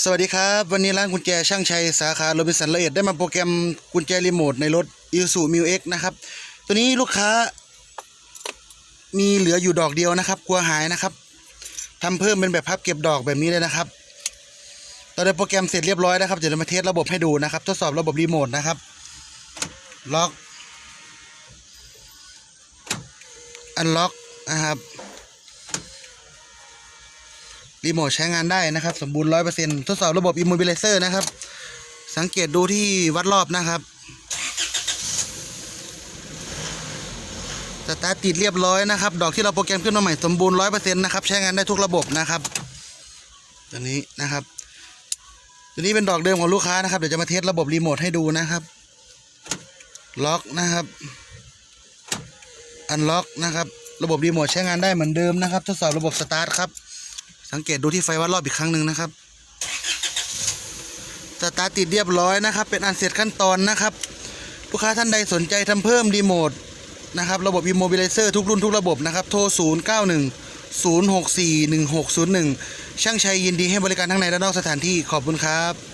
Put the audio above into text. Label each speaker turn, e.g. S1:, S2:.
S1: สวัสดีครับ วันนี้ร้านกุญแจช่างชัยสาขาโรบินสันละเอียดได้มาโปรแกรมกุญแจรีโมทในรถ i s u m u x นะครับ ตัวนี้ลูกค้า มีเหลืออยู่ดอกเดียวนะครับ กลัวหายนะครับทำเพิ่มเป็นแบบพับเก็บดอกแบบนี้เลยนะครับตอนนี้โปรแกรมเสร็จเรียบร้อยนะครับเดี๋ยวเรามาเทสระบบให้ดูนะครับ ทดสอบระบบรีโมทนะครับ ล็อกอันล็อกนะครับ รีโมทใช้งานได้นะครับ สมบูรณ์ร้อยเปอร์เซ็นต์ทดสอบระบบ Immobilizer นะครับ สังเกตดูที่วัดรอบนะครับสตาร์ทติดเรียบร้อยนะครับ ดอกที่เราโปรแกรมขึ้นมาใหม่สมบูรณ์ร้อยเปอร์เซ็นต์นะครับ ใช้งานได้ทุกระบบนะครับ ตัวนี้นะครับ ตัวนี้เป็นดอกเดิมของลูกค้านะครับ เดี๋ยวจะมาเทสระบบรีโมทให้ดูนะครับ ล็อกนะครับ อันล็อกนะครับ ระบบรีโมทใช้งานได้เหมือนเดิมนะครับ ทดสอบระบบสตาร์ทครับ สังเกตดูที่ไฟวัดรอบอีกครั้งหนึ่งนะครับสตาร์ติดเรียบร้อยนะครับ เป็นอันเสร็จขั้นตอนนะครับลูกค้าท่านใดสนใจทำเพิ่มรีโมทนะครับ ระบบอิโมบิลเลเซอร์ทุกรุ่นทุกระบบนะครับ โทร 0 9 1 0 6 4 1 6 0 1 ช่างชัยยินดีให้บริการทั้งในและนอกสถานที่ขอบคุณครับ